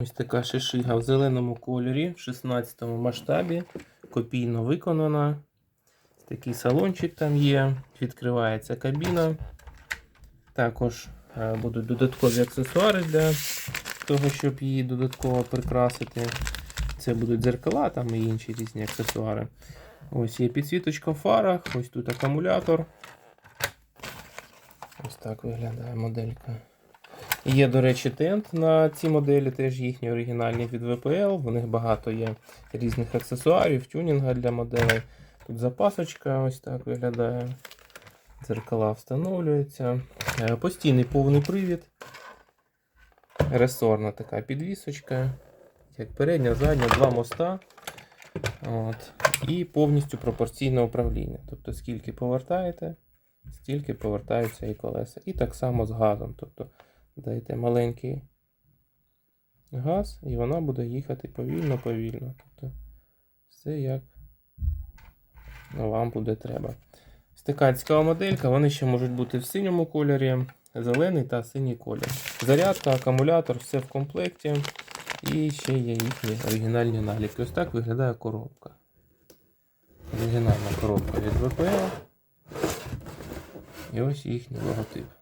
Ось така шишига в зеленому кольорі, в 16 масштабі, копійно виконана. Такий салончик там є, відкривається кабіна. Також е, будуть додаткові аксесуари для того, щоб її додатково прикрасити. Це будуть дзеркала там і інші різні аксесуари. Ось є підсвіточка в фарах, ось тут акумулятор. Ось так виглядає моделька. Є, до речі, тент на ці моделі, теж їхні оригінальні від VPL. В них багато є різних аксесуарів, тюнінга для моделей. Тут запасочка ось так виглядає. Дзеркала встановлюються. Е, Постійний повний привід. Ресорна така підвісочка. Як передня, задня, два моста. От. І повністю пропорційне управління. Тобто, скільки повертаєте, стільки повертаються і колеса. І так само з газом. Тобто, даєте маленький газ, і вона буде їхати повільно-повільно. Тобто, все як вам буде треба. Така моделька, вони ще можуть бути в синьому кольорі, зелений та синій колір. Зарядка, акумулятор, все в комплекті. І ще є їхні оригінальні наліпки. Ось так виглядає коробка. Оригінальна коробка від VPL. І ось їхній логотип.